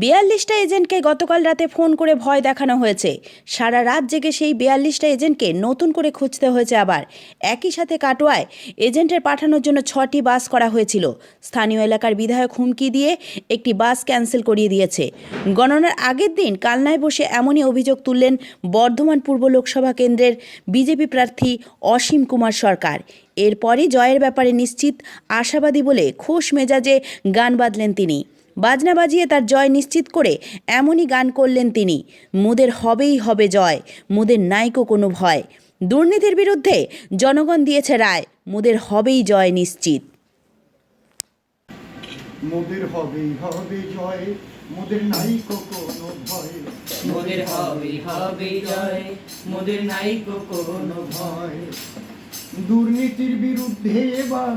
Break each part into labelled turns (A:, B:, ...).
A: বিয়াল্লিশটা এজেন্টকে গতকাল রাতে ফোন করে ভয় দেখানো হয়েছে। সারা রাত জেগে সেই বিয়াল্লিশটা এজেন্টকে নতুন করে খুঁজতে হয়েছে আবার। একই সাথে কাটোয়ায় এজেন্টের পাঠানোর জন্য ছটি বাস করা হয়েছিল। স্থানীয় এলাকার বিধায়ক হুমকি দিয়ে একটি বাস ক্যান্সেল করিয়ে দিয়েছে। গণনার আগের দিন কালনায় বসে এমনই অভিযোগ তুললেন বর্ধমান পূর্ব লোকসভা কেন্দ্রের বিজেপি প্রার্থী অসীম কুমার সরকার। এরপরই জয়ের ব্যাপারে নিশ্চিত, আশাবাদী বলে খোশ মেজাজে গান বাঁধলেন তিনি। বাজনা বাজিয়ে তার জয় নিশ্চিত করে এমনই গান করলেন তিনি। মুদের হবেই হবে জয় মুদের নাইকো কোনো ভয়। দুর্নীতির বিরুদ্ধে জনগণ দিয়েছে রায় মুদের হবেই জয় নিশ্চিত।
B: মোদের হবেই হবে জয় মোদের নাই কোনো ভয়।
C: মোদের হবে হবে জয় মোদের নাই কোনো ভয়।
B: দুর্নীতির বিরুদ্ধে এবার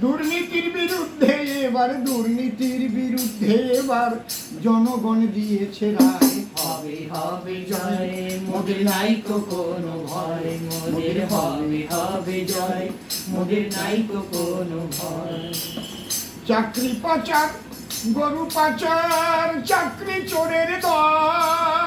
B: দুর্নীতির বিরুদ্ধে এবার দুর্নীতির বিরুদ্ধে এবার জনগণ দিয়েছে রায়।
C: হবে হবে জয় মোদের নাই কোনো ভয়। মোদের হবে হবে জয়। মোদের নাই কোনো ভয়।
B: চাকরি পাচার গরু পাচার চাকরি চোরের দল।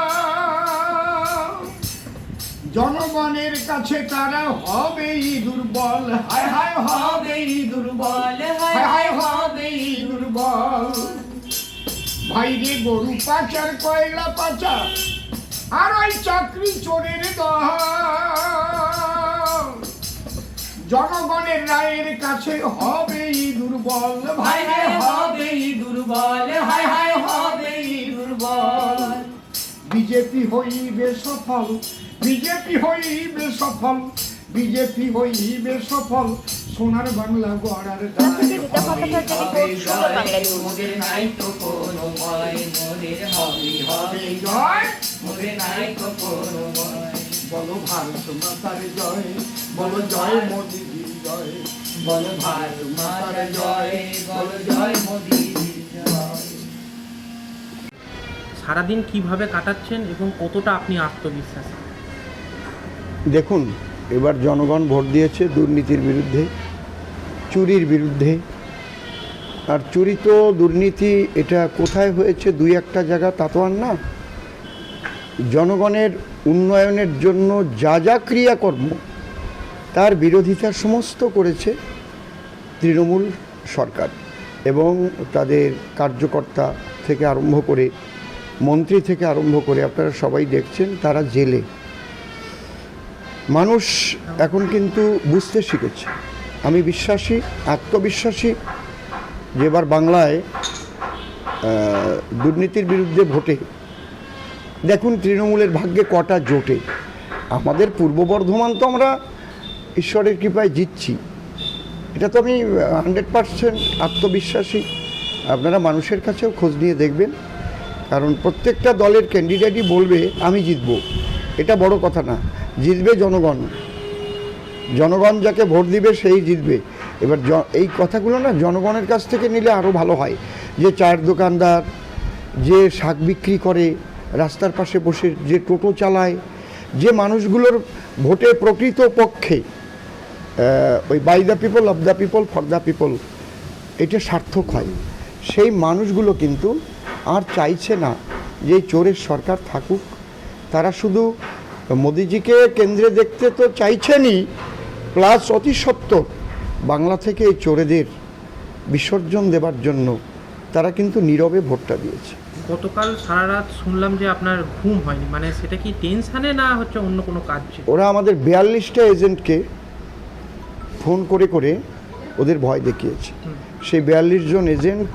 B: জনগণের কাছে তারা হবেই দুর্বল। হায় হায় হবে
C: হবেই দুর্বল।
B: হায়
C: হায়
B: হবেই দুর্বল। ভাইরে গরু পাচার কয়লা পাচার আর ওই চাকরি চোরের জনগণের রায়ের কাছে হবেই দুর্বল। ভাইরে
C: হায়
B: হবে
C: হবেই দুর্বল। হায় হায় হবেই দুর্বল।
B: বিজেপি হইবে সফল। বিজেপি হইবে সফল বিজেপি হইবে সফল সোনার বাংলা গড়ার দায়
C: হবে জয়। মোদের নাই তো কোনো ভয় মোদের হবে হবে
B: জয়।
C: মোদের নাই তো কোনো ভয়।
B: বলো ভারত মাতার জয় বলো জয় মোদী জয়।
C: বল ভারত মাতার জয় বল জয় মোদি
D: সারাদিন কীভাবে কাটাচ্ছেন এবং কতটা আপনি আত্মবিশ্বাসী?
E: দেখুন, এবার জনগণ ভোট দিয়েছে দুর্নীতির বিরুদ্ধে, চুরির বিরুদ্ধে। আর চুরি তো দুর্নীতি, এটা কোথায় হয়েছে দুই একটা জায়গা তা তো আর না। জনগণের উন্নয়নের জন্য যা যা ক্রিয়াকর্ম, তার বিরোধিতা সমস্ত করেছে তৃণমূল সরকার এবং তাদের কার্যকর্তা থেকে আরম্ভ করে, মন্ত্রী থেকে আরম্ভ করে, আপনারা সবাই দেখছেন, তারা জেলে। মানুষ এখন কিন্তু বুঝতে শিখেছে। আমি বিশ্বাসী, আত্মবিশ্বাসী যে এবার বাংলায় দুর্নীতির বিরুদ্ধে ভোটে। দেখুন, তৃণমূলের ভাগ্যে কটা জোটে। আমাদের পূর্ব বর্ধমান তো আমরা ঈশ্বরের কৃপায় জিতছি। এটা তো আমি হান্ড্রেড পারসেন্ট আত্মবিশ্বাসী। আপনারা মানুষের কাছেও খোঁজ নিয়ে দেখবেন। কারণ প্রত্যেকটা দলের ক্যান্ডিডেটই বলবে, আমি জিতব। এটা বড় কথা না। জিতবে জনগণ। জনগণ যাকে ভোট দিবে সেই জিতবে। এবার এই কথাগুলো না জনগণের কাছ থেকে নিলে আরও ভালো হয়। যে চায়ের দোকানদার, যে শাক বিক্রি করে, রাস্তার পাশে বসে যে টোটো চালায়, যে মানুষগুলোর ভোটে প্রকৃত পক্ষে ওই by the people of the people for the people এটা সার্থক হয়। সেই মানুষগুলো কিন্তু আর চাইছে না যে চোরের সরকার থাকুক। তারা শুধু মোদিজিকে কেন্দ্রে দেখতে তো চাইছেনই প্লাস অতি সত্ত্বর বাংলা থেকে এই চোরেদের বিসর্জন দেবার জন্য তারা কিন্তু নীরবে ভোটটা দিয়েছে।
D: গতকাল সারা রাত শুনলাম যে আপনার ঘুম হয়নি মানে সেটা কি টেনশনে না হচ্ছে অন্য কোনো কাজ?
E: ওরা আমাদের বিয়াল্লিশটা এজেন্টকে ফোন করে করে ওদের ভয় দেখিয়েছে। সেই বিয়াল্লিশ জন এজেন্ট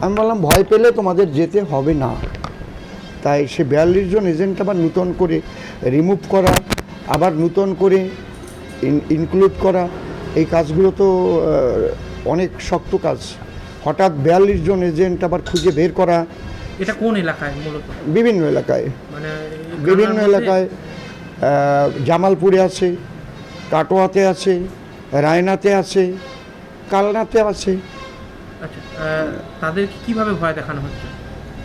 E: আমি বললাম ভয় পেলে তোমাদের যেতে হবে না। তাই সে বিয়াল্লিশ জন এজেন্ট আবার নূতন করে রিমুভ করা আবার নূতন করে ইনক্লুড করা এই কাজগুলো তো অনেক শক্ত কাজ। হঠাৎ বিয়াল্লিশ জন এজেন্ট আবার খুঁজে বের করা।
D: এটা কোন এলাকায় মূলত?
E: বিভিন্ন এলাকায়।
D: মানে
E: বিভিন্ন এলাকায় জামালপুরে আছে কাটোয়াতে আছে রায়নাতে আছে কালনাতে আছে।
D: আচ্ছা আহ, কীভাবে ভয় দেখানো হচ্ছে?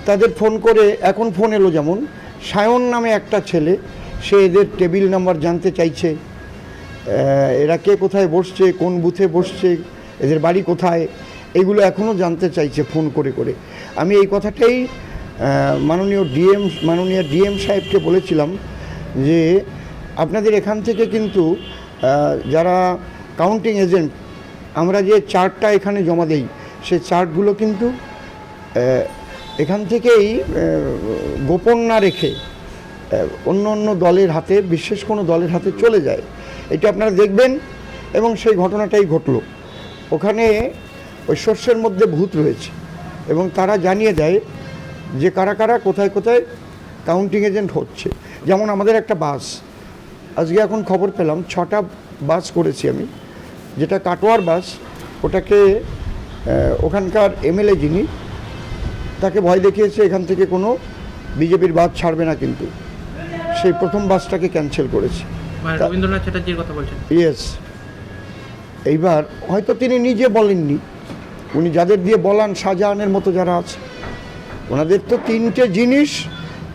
E: তাদের ফোন করে এখন ফোন এলো যেমন সায়ন নামে একটা ছেলে সে এদের টেবিল নাম্বার জানতে চাইছে। এরা কে কোথায় বসছে, কোন বুথে বসছে, এদের বাড়ি কোথায়, এগুলো এখনও জানতে চাইছে ফোন করে করে। আমি এই কথাটাই মাননীয় ডিএম মাননীয় ডিএম সাহেবকে বলেছিলাম যে, আপনাদের এখান থেকে কিন্তু যারা কাউন্টিং এজেন্ট আমরা যে চার্টটা এখানে জমা দেই, সে চার্টগুলো কিন্তু এখান থেকেই গোপন না রেখে অন্য অন্য দলের হাতে, বিশেষ কোনো দলের হাতে চলে যায়। এটা আপনারা দেখবেন এবং সেই ঘটনাটাই ঘটলো। ওখানে ওই শস্যের মধ্যে ভূত রয়েছে এবং তারা জানিয়ে দেয় যে কারা কারা, কোথায় কোথায় কাউন্টিং এজেন্ট হচ্ছে। যেমন আমাদের একটা বাস। আজকে এখন খবর পেলাম, ছটা বাস করেছি আমি। যেটা কাটোয়ার বাস, ওটাকে ওখানকার এমএলএ যিনি, তাকে ভয় দেখিয়েছে, এখান থেকে কোনো বিজেপির বাস ছাড়বে না কিন্তু। সেই প্রথম বাসটাকে ক্যান্সেল করেছে।
D: মানে রবীন্দ্রনাথ চ্যাটার্জির কথা বলছেন?
E: ইয়েস এইবার হয়তো তিনি নিজে বলেননি। উনি যাদের দিয়ে বলান শাহজাহানের মতো যারা আছে। ওনাদের তো তিনটে জিনিস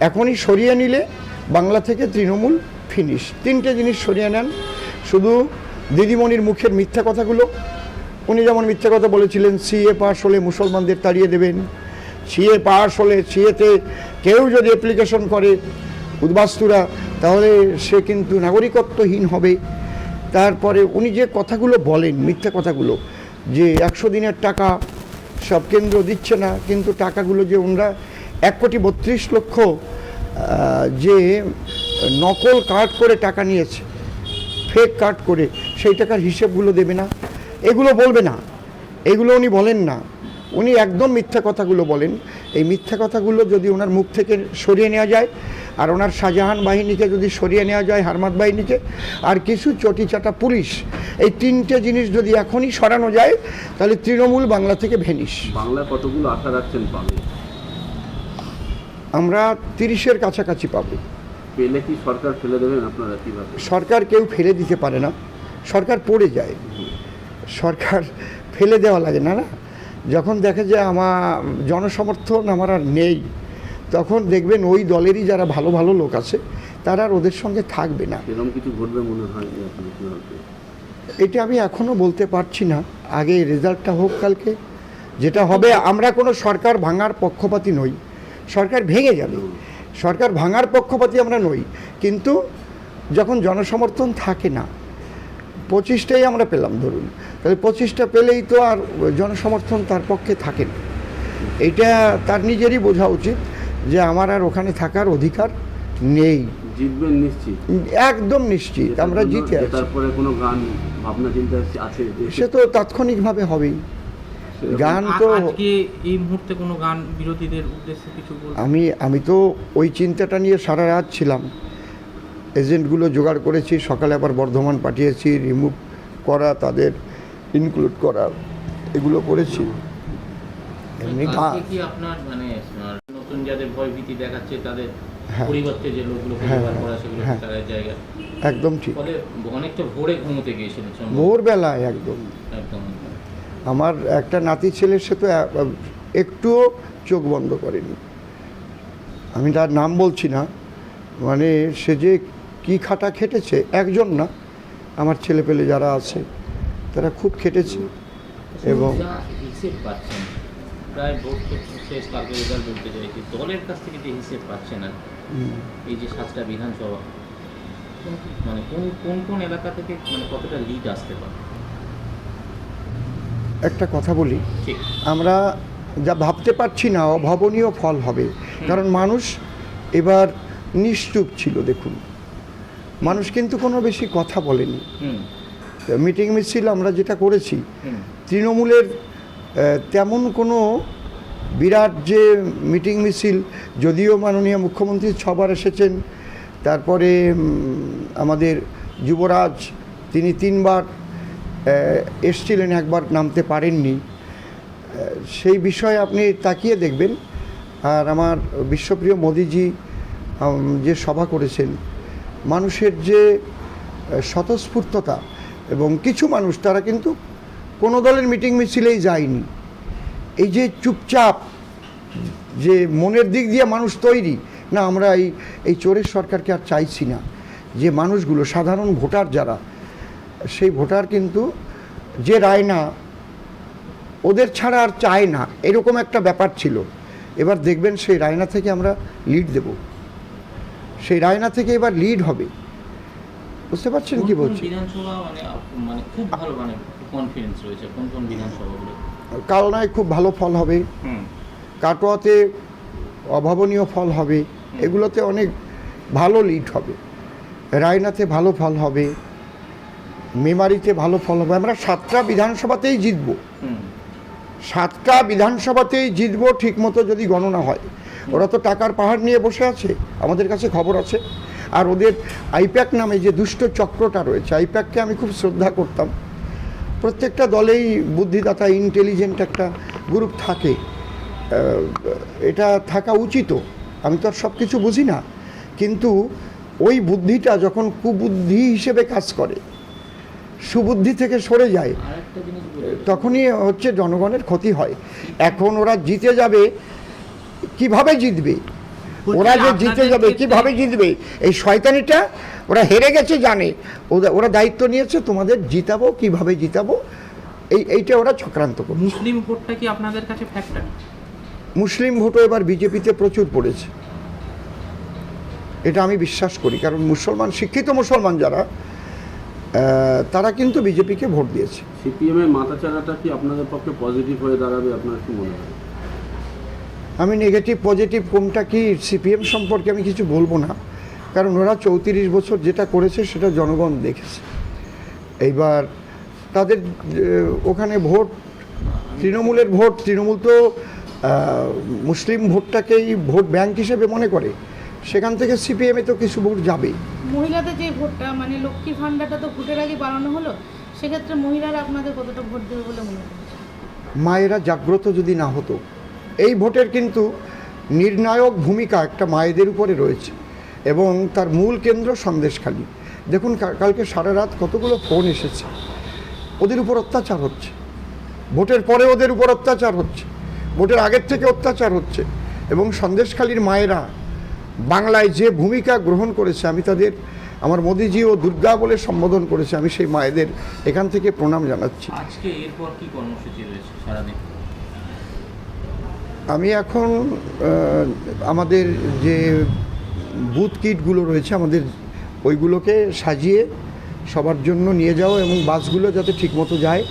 E: এখনই সরিয়ে নিলে বাংলা থেকে তৃণমূল ফিনিশ তিনটে জিনিস সরিয়ে নেন। শুধু দিদিমণির মুখের মিথ্যা কথাগুলো। উনি যেমন মিথ্যা কথা বলেছিলেন সিএ পাস হলে মুসলমানদের তাড়িয়ে দেবেন। সিএ পাস হলে সিএতে কেউ যদি অ্যাপ্লিকেশন করে উদ্বাস্তুরা, তাহলে সে কিন্তু নাগরিকত্বহীন হবে। তারপরে উনি যে কথাগুলো বলেন, মিথ্যা কথাগুলো, যে একশো দিনের টাকা সব কেন্দ্র দিচ্ছে না, কিন্তু টাকাগুলো যে ওনারা এক কোটি বত্রিশ লক্ষ যে নকল কার্ড করে টাকা নিয়েছে ফেক কার্ড করে, সেই টাকার হিসেবগুলো দেবে না। এগুলো বলবে না। এগুলো উনি বলেন না। উনি একদম মিথ্যা কথাগুলো বলেন। এই মিথ্যা কথাগুলো যদি ওনার মুখ থেকে সরিয়ে নেওয়া যায় আর ওনার শাহজাহান বাহিনীকে যদি সরিয়ে নেওয়া যায় হারমাত বাহিনীকে আর কিছু চটিচাটা পুলিশ এই তিনটে জিনিস যদি এখনই সরানো যায় তাহলে তৃণমূল বাংলা থেকে ভেনিস।
F: বাংলা কতগুলো আশা রাখছেন পাবে?
E: আমরা তিরিশের কাছাকাছি পাবো।
F: পেলে কি সরকার ফেলে দেবেন আপনারা কীভাবে?
E: সরকার কেউ ফেলে দিতে পারে না। সরকার পড়ে যায়। সরকার ফেলে দেওয়া লাগে না না? যখন দেখে যে আমার জনসমর্থন আমার আর নেই তখন দেখবেন ওই দলেরই যারা ভালো ভালো লোক আছে তারা আর ওদের সঙ্গে থাকবে না।
F: কিছু ঘটবে মনে হয়
E: এটা আমি এখনও বলতে পারছি না। আগে রেজাল্টটা হোক কালকে যেটা হবে আমরা কোনো সরকার ভাঙার পক্ষপাতি নই। সরকার ভেঙে যাবে। সরকার ভাঙার পক্ষপাতি আমরা নই। কিন্তু যখন জনসমর্থন থাকে না পঁচিশটাই আমরা পেলাম ধরুন। তাহলে পঁচিশটা পেলেই তো আর জনসমর্থন তার পক্ষে থাকে না। এটা তার নিজেরই বোঝা উচিত। যে আমার আর ওখানে থাকার অধিকার নেই।
F: জিতবেন নিশ্চিত।
E: একদম নিশ্চিত আমরা জিতে আছি।
F: তারপরে কোনো গান ভাবনা চিন্তা আছে
E: সে তো তাৎক্ষণিকভাবে হবেই। গান তো
D: এই মুহূর্তে কোনো গান বিরোধীদের উদ্দেশ্যে কিছু
E: আমি আমি তো ওই চিন্তাটা নিয়ে সারা রাত ছিলাম। এজেন্টগুলো জোগাড় করেছি সকালে আবার বর্ধমান পাঠিয়েছি রিমুভ করা তাদের ইনক্লুড করা এগুলো করেছি। এমনি
G: কি আপনার মানে যাদের ভয় ভীতি দেখাচ্ছে তাদের
E: হ্যাঁ।
G: পরিবর্তে যে লোকগুলোকে
E: হ্যাঁ,
G: করা সেগুলো
E: হ্যাঁ।
G: তাদের জায়গা
E: একদম ঠিক।
G: ফলে অনেকটা ভোরে ঘুমোতে সম্ভবত।
E: ভোরবেলায় একদম।
G: একদম।
E: আমার একটা নাতি ছেলে সে তো একটুও চোখ বন্ধ করেনি। আমি তার নাম বলছি না। মানে সে যে কী খাটা খেটেছে একজন না। আমার ছেলে পেলে যারা আছে তারা খুব খেটেছে। এবং
G: প্রায় শেষ কালকে রেজাল্ট বলতে চাইছি দলের কাছ থেকে যে হিসেব পাচ্ছে না এই যে সাতটা বিধানসভা মানে কোন কোন কোন এলাকা থেকে মানে কতটা লিড আসতে পারে?
E: একটা কথা বলি আমরা যা ভাবতে পারছি না অভাবনীয় ফল হবে। কারণ মানুষ এবার নিশ্চুপ ছিল দেখুন। মানুষ কিন্তু কোনো বেশি কথা বলেনি। মিটিং মিছিল আমরা যেটা করেছি তৃণমূলের তেমন কোনো বিরাট যে মিটিং মিছিল, যদিও মাননীয় মুখ্যমন্ত্রী ছবার এসেছেন, তারপরে আমাদের যুবরাজ, তিনি তিনবার এসছিলেন, একবার নামতে পারেননি। সেই বিষয়ে আপনি তাকিয়ে দেখবেন। আর আমার বিশ্বপ্রিয় মোদিজি যে সভা করেছেন, মানুষের যে স্বতঃস্ফূর্ততা এবং কিছু মানুষ, তারা কিন্তু কোনো দলের মিটিং মিছিলেই যায়নি। এই যে চুপচাপ যে মনের দিক দিয়ে মানুষ তৈরি না আমরা এই এই চোরের সরকারকে আর চাইছি না। যে মানুষগুলো সাধারণ ভোটার যারা সেই ভোটার কিন্তু যে রায় না ওদের ছাড়া আর চায় না। এরকম একটা ব্যাপার ছিল। এবার দেখবেন সেই রায়না থেকে আমরা লিড দেব। সেই রায়না থেকে এবার লিড হবে। বুঝতে পারছেন কি বলছি?
G: বিধানসভা আপ- খুব ভালো কনফিডেন্স রয়েছে? কোন কোন বিধানসভাগুলো?
E: কালনায় খুব ভালো ফল হবে। কাটোয়াতে অভাবনীয় ফল হবে। এগুলোতে অনেক ভালো লিড হবে। রায়নাতে ভালো ফল হবে। মেমারিতে ভালো ফল হবে। আমরা সাতটা বিধানসভাতেই জিতব। সাতটা বিধানসভাতেই জিতব ঠিকমতো যদি গণনা হয়। ওরা তো টাকার পাহাড় নিয়ে বসে আছে। আমাদের কাছে খবর আছে। আর ওদের আইপ্যাক নামে যে দুষ্ট চক্রটা রয়েছে আইপ্যাককে আমি খুব শ্রদ্ধা করতাম। প্রত্যেকটা দলেই বুদ্ধিদাতা ইন্টেলিজেন্ট একটা গ্রুপ থাকে। এটা থাকা উচিত। আমি তো আর সব কিছু বুঝি না। কিন্তু ওই বুদ্ধিটা যখন কুবুদ্ধি হিসেবে কাজ করে, সুবুদ্ধি থেকে সরে যায়, তখনই হচ্ছে জনগণের ক্ষতি হয়। এখন ওরা জিতে যাবে, কীভাবে জিতবে? ওরা যে জিতে যাবে কীভাবে জিতবে? এই শয়তানিটা ওরা হেরে গেছে জানে। ওরা ওরা দায়িত্ব নিয়েছে তোমাদের জিতাবো কীভাবে জিতাবো? এই এইটা ওরা চক্রান্ত করবে
D: মুসলিম ভোটটা কি আপনাদের কাছে ফ্যাক্টর
E: মুসলিম ভোটও এবার বিজেপিতে প্রচুর পড়েছে। এটা আমি বিশ্বাস করি কারণ মুসলমান শিক্ষিত মুসলমান যারা আহ, তারা কিন্তু বিজেপিকে ভোট দিয়েছে।
F: সিপিএমের মাথাচাড়াটা কি আপনাদের পক্ষে পজিটিভ হয়ে দাঁড়াবে আপনার কি মনে হয়?
E: আমি নেগেটিভ পজিটিভ কোনটা কি সিপিএম সম্পর্কে আমি কিছু বলব না। কারণ ওরা চৌত্রিশ বছর যেটা করেছে সেটা জনগণ দেখেছে। এইবার তাদের ওখানে ভোট তৃণমূলের ভোট তৃণমূল তো মুসলিম ভোটটাকেই ভোট ব্যাংক হিসেবে মনে করে। সেখান থেকে সিপিএমে তো কিছু ভোট যাবেই।
H: মহিলাদের যে ভোটটা মানে লক্ষ্মী ভাণ্ডারটা তো ভোটের আগে বাড়ানো হলো সেক্ষেত্রে মহিলারা আপনাদের কতটা ভোট দেবে বলে মনে করছে
E: মায়েরা জাগ্রত যদি না হতো এই ভোটের কিন্তু নির্ণায়ক ভূমিকা একটা মায়েদের উপরে রয়েছে এবং তার মূল কেন্দ্র সন্দেশখালী। দেখুন কালকে সারা রাত কতগুলো ফোন এসেছে। ওদের উপর অত্যাচার হচ্ছে। ভোটের পরে ওদের উপর অত্যাচার হচ্ছে। ভোটের আগের থেকে অত্যাচার হচ্ছে এবং সন্দেশখালীর মায়েরা বাংলায় যে ভূমিকা গ্রহণ করেছে, আমি তাদের, আমার মোদিজি ও দুর্গা বলে সম্বোধন করেছে, আমি সেই মায়েদের এখান থেকে প্রণাম জানাচ্ছি।
G: আজকে এরপর কি কর্মসূচি রয়েছে সারাদিন?
E: আমি এখন আমাদের যে বুথ কিটগুলো রয়েছে, আমাদের ওইগুলোকে সাজিয়ে সবার জন্য নিয়ে যাও এবং বাসগুলো যাতে ঠিকমতো যায়,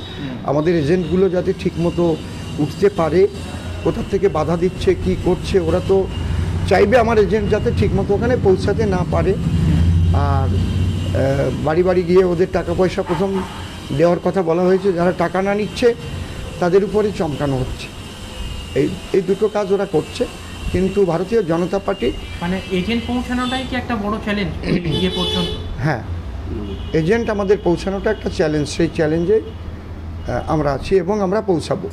E: আমাদের এজেন্টগুলো যাতে ঠিকমতো উঠতে পারে, কোথা থেকে বাধা দিচ্ছে, কি করছে, ওরা তো চাইবে আমার এজেন্ট যাতে ঠিকমতো ওখানে পৌঁছাতে না পারে। আর বাড়ি বাড়ি গিয়ে ওদের টাকা পয়সা প্রথম দেওয়ার কথা বলা হয়েছে, যারা টাকা না নিচ্ছে, তাদের উপরে চমকানো হচ্ছে। এই এই দুটো কাজ ওরা করছে কিন্তু ভারতীয় জনতা পার্টি
D: মানে এজেন্ট পৌঁছানোটাই কি একটা বড় চ্যালেঞ্জ ইয়ে পর্যন্ত?
E: হ্যাঁ এজেন্ট আমাদের পৌঁছানোটা একটা চ্যালেঞ্জ সেই চ্যালেঞ্জে আমরা আছি এবং আমরা পৌঁছাবো।